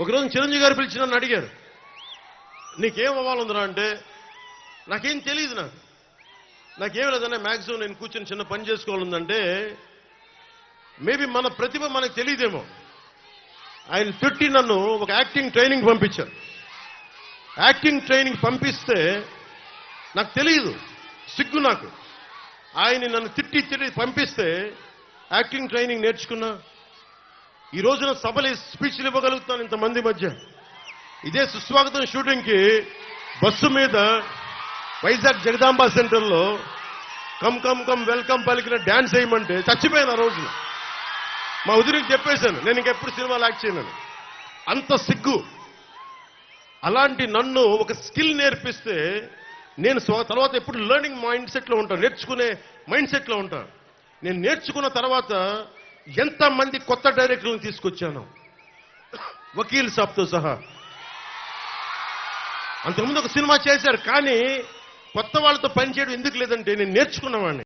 ఒకరోజు చిరంజీవి గారు పిలిచి నన్ను అడిగారు. నీకేం అవ్వాలందిరా అంటే నాకేం తెలియదు నాకు. నాకేం లేదన్నా మ్యాక్సిమం నేను కూర్చొని చిన్న పని చేసుకోవాలందంటే మేబీ మన ప్రతిభ మనకు తెలియదేమో ఆయన తిట్టి నన్ను ఒక యాక్టింగ్ ట్రైనింగ్ పంపించారు. యాక్టింగ్ ట్రైనింగ్ పంపిస్తే నాకు తెలియదు సిగ్గు నాకు. ఆయన నన్ను తిట్టి తిట్టి పంపిస్తే యాక్టింగ్ ట్రైనింగ్ నేర్చుకున్నా ఈ రోజున సభలు స్పీచ్లు ఇవ్వగలుగుతాను ఇంతమంది మధ్య. ఇదే సుస్వాగతం షూటింగ్కి బస్సు మీద వైజాగ్ జగదాంబ సెంటర్లో కమ్ కమ్ కమ్ వెల్కమ్ పలికిన డ్యాన్స్ వేయమంటే చచ్చిపోయాను ఆ రోజున. మా ఉదిరికి చెప్పేశాను నేను ఇంకెప్పుడు సినిమాలు యాక్ట్ చేయను. అంత సిగ్గు. అలాంటి నన్ను ఒక స్కిల్ నేర్పిస్తే నేను తర్వాత ఎప్పుడు లెర్నింగ్ మైండ్ సెట్లో ఉంటాను నేర్చుకునే మైండ్ సెట్లో ఉంటాను నేను నేర్చుకున్న తర్వాత ఎంతమంది కొత్త డైరెక్టర్లను తీసుకొచ్చాను? వకీల్ సాబ్తో సహా. అంతకుముందు ఒక సినిమా చేశారు కానీ కొత్త వాళ్ళతో పనిచేయడం ఎందుకు లేదంటే నేను నేర్చుకున్నవాడిని